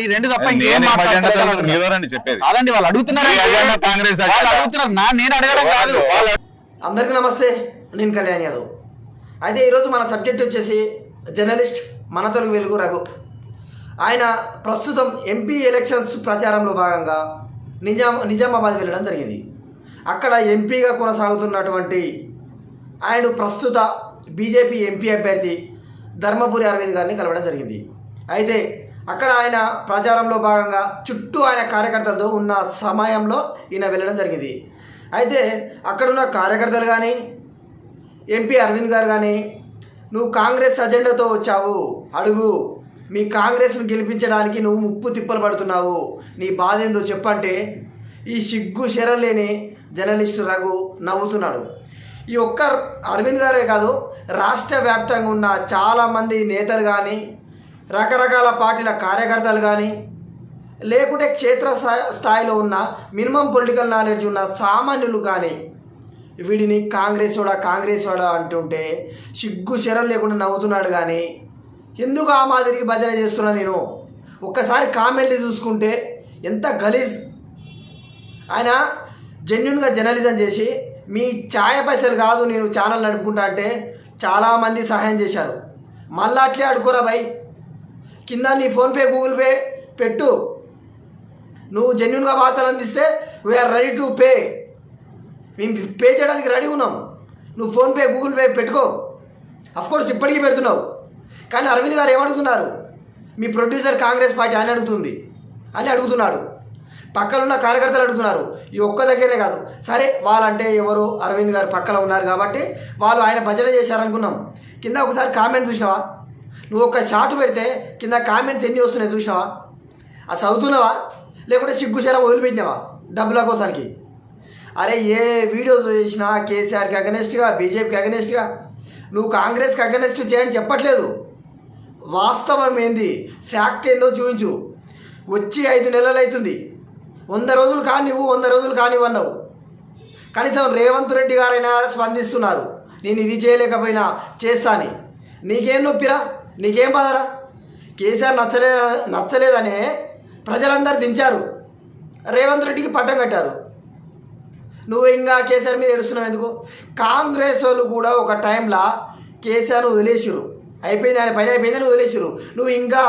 ఈ రెండు తప్ప ఇంకేం నేనేం అజెండా మాట్లాడతారు తెలియదు, మీరెవరండి చెప్పేది? కాదండి వాళ్ళు అడుగుతున్నారు? మీ అజెండా కాంగ్రెస్ వాళ్ళు అజెండా. అడుగుతున్నారు. నా నేను అడగడం కాదు. వాళ్ళు అందరికీ నమస్తే. నేను కళ్యాణ్ యాదవ్. అయితే ఈరోజు మన సబ్జెక్ట్ వచ్చేసి జర్నలిస్ట్ మన తెలుగు వెలుగు రఘు. ఆయన ప్రస్తుతం ఎంపీ ఎలక్షన్స్ ప్రచారంలో భాగంగా నిజాం నిజామాబాద్ వెళ్ళడం జరిగింది. అక్కడ ఎంపీగా కొనసాగుతున్నటువంటి ఆయన ప్రస్తుత బీజేపీ ఎంపీ అభ్యర్థి ధర్మపురి అరవింద్ గారిని కలవడం జరిగింది. అయితే అక్కడ ఆయన ప్రచారంలో భాగంగా చుట్టూ ఆయన కార్యకర్తలతో ఉన్న సమయంలో ఈయన వెళ్ళడం జరిగింది. అయితే అక్కడున్న కార్యకర్తలు కానీ ఎంపీ అరవింద్ గారు కానీ నువ్వు కాంగ్రెస్ అజెండాతో వచ్చావు అడుగు. మీ కాంగ్రెస్ను గెలిపించడానికి నువ్వు ముప్పు తిప్పలు పడుతున్నావు. నీ బాధ ఏందో చెప్పంటే ఈ సిగ్గు శరం లేని జర్నలిస్టు రఘు నవ్వుతున్నాడు. ఈ ఒక్క అరవింద్ గారే కాదు రాష్ట్ర వ్యాప్తంగా ఉన్న చాలామంది నేతలు కానీ రకరకాల పార్టీల కార్యకర్తలు కానీ లేకుంటే క్షేత్ర స్థాయిలో ఉన్న మినిమం పొలిటికల్ నాలెడ్జ్ ఉన్న సామాన్యులు కానీ వీడిని కాంగ్రెస్ వాడా కాంగ్రెస్ వాడా అంటుంటే సిగ్గు శరం లేకుండా నవ్వుతున్నాడు కానీ ఎందుకు ఆ మాదిరికి భజన చేస్తున్నా నేను? ఒక్కసారి కామెంట్లు చూసుకుంటే ఎంత గలీజ్. ఆయన జెన్యున్గా జర్నలిజం చేసి మీ ఛాయ పైసలు కాదు నేను ఛానల్ నడుపుకుంటా అంటే చాలామంది సహాయం చేశారు. మళ్ళా అట్లే అడుకోరా భయ్? కింద నీ ఫోన్పే గూగుల్ పే పెట్టు. నువ్వు జెన్యున్గా వార్తలు అందిస్తే we are ready to pay మేము పే చేయడానికి రెడీ ఉన్నాం. నువ్వు ఫోన్పే గూగుల్ పే పెట్టుకో. కోర్స్ ఇప్పటికీ పెడుతున్నావు. కానీ అరవింద్ గారు ఏమడుగుతున్నారు? మీ ప్రొడ్యూసర్ కాంగ్రెస్ పార్టీ అని అడుగుతుంది. అని అడుగుతున్నాడు. పక్కనున్న కార్యకర్తలు అడుగుతున్నారు. ఈ ఒక్క దగ్గరనే కాదు. సరే వాళ్ళంటే ఎవరు? అరవింద్ గారు పక్కన ఉన్నారు కాబట్టి వాళ్ళు ఆయన భజన చేశారనుకున్నాం. కింద ఒకసారి కామెంట్ చూసినావా? నువ్వు ఒక షాట్ పెడితే కింద కామెంట్స్ ఎన్ని వస్తున్నాయి చూసినావా? ఆ చదువుతున్నావా? లేకుంటే సిగ్గుశరం వదిలిపెట్టినావా? డబ్బుల కోసానికి. అరే ఏ వీడియోస్ చేసినా కేసీఆర్కి అగనెస్ట్గా బీజేపీకి అగనెస్ట్గా నువ్వు కాంగ్రెస్కి అగనెస్ట్ చేయని చెప్పట్లేదు. వాస్తవం ఏంది? ఫ్యాక్ట్ ఏందో చూపించు. వచ్చి ఐదు నెలలు అవుతుంది. వంద రోజులు కానివ్వు వంద రోజులు కానివ్వన్నావు కనీసం రేవంత్ రెడ్డి గారైనా స్పందిస్తున్నారు. నేను ఇది చేయలేకపోయినా చేస్తాని. నీకేం నొప్పిరా? నీకేం బాధరా? కేసీఆర్ నచ్చలే నచ్చలేదనే ప్రజలందరూ దించారు. రేవంత్ రెడ్డికి పట్టం కట్టారు. నువ్వు ఇంకా కేసీఆర్ మీద ఏడుస్తున్నావు ఎందుకు? కాంగ్రెస్ వాళ్ళు కూడా ఒక టైంలో కేసీఆర్ వదిలేసిరు అయిపోయింది ఆయన పని అయిపోయిందని వదిలేసిరు నువ్వు ఇంకా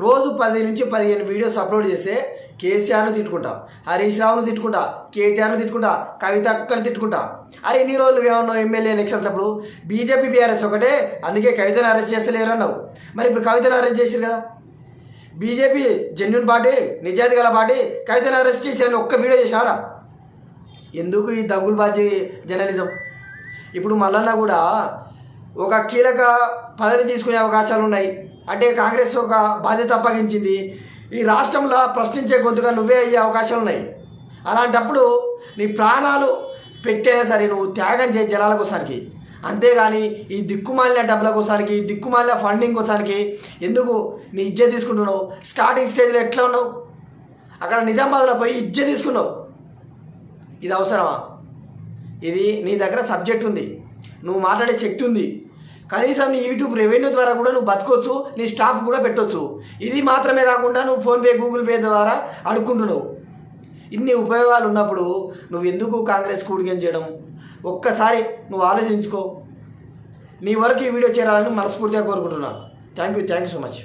రోజు పది నుంచి పదిహేను వీడియోస్ అప్లోడ్ చేస్తే కేసీఆర్ను తిట్టుకుంటా హరీష్ రావును తిట్టుకుంటా కేటీఆర్ను తిట్టుకుంటా కవిత అక్కని తిట్టుకుంటా. అరే ఎన్ని రోజులు ఏమన్నావు ఎమ్మెల్యే ఎలక్షన్స్ అప్పుడు? బీజేపీ బీఆర్ఎస్ ఒకటే అందుకే కవితను అరెస్ట్ చేస్తలేరు అన్నావు మరి ఇప్పుడు కవితను అరెస్ట్ చేసిరు కదా. బీజేపీ జెన్యున్ పార్టీ నిజాయితీ గల పార్టీ కవితను అరెస్ట్ చేసిరని ఒక్క వీడియో చేశారా ఎందుకు ఈ దగ్గులబాజీ జర్నలిజం? ఇప్పుడు మల్లన్న కూడా ఒక కీలక పదవి తీసుకునే అవకాశాలు ఉన్నాయి అంటే కాంగ్రెస్ ఒక బాధ్యత అప్పగించింది. ఈ రాష్ట్రంలో ప్రశ్నించే గొంతుగా నువ్వే అయ్యే అవకాశాలు ఉన్నాయి. అలాంటప్పుడు నీ ప్రాణాలు పెట్టైనా సరే నువ్వు త్యాగం చేయి జనాల కోసానికి అంతేగాని ఈ దిక్కుమాలిన డబ్బుల కోసానికి ఈ దిక్కుమాలిన ఫండింగ్ కోసానికి ఎందుకు నీ ఇజ్జే తీసుకుంటున్నావు? స్టార్టింగ్ స్టేజ్లో ఎట్లా ఉన్నావు? అక్కడ నిజామాబాద్లో పోయి ఇజ్జే తీసుకున్నావు. ఇది అవసరమా? ఇది నీ దగ్గర సబ్జెక్ట్ ఉంది. నువ్వు మాట్లాడే శక్తి ఉంది. కనీసం నీ యూట్యూబ్ రెవెన్యూ ద్వారా కూడా నువ్వు బతకొచ్చు నీ స్టాఫ్ కూడా పెట్టొచ్చు. ఇది మాత్రమే కాకుండా నువ్వు ఫోన్పే గూగుల్ పే ద్వారా అడుక్కుంటున్నావు. ఇన్ని ఉపయోగాలు ఉన్నప్పుడు నువ్వు ఎందుకు కాంగ్రెస్ కూడిగం చేయడం? ఒక్కసారి నువ్వు ఆలోచించుకో. నీ వరకు ఈ వీడియో చేరాలని మనస్ఫూర్తిగా కోరుకుంటున్నా. Thank you thank you so much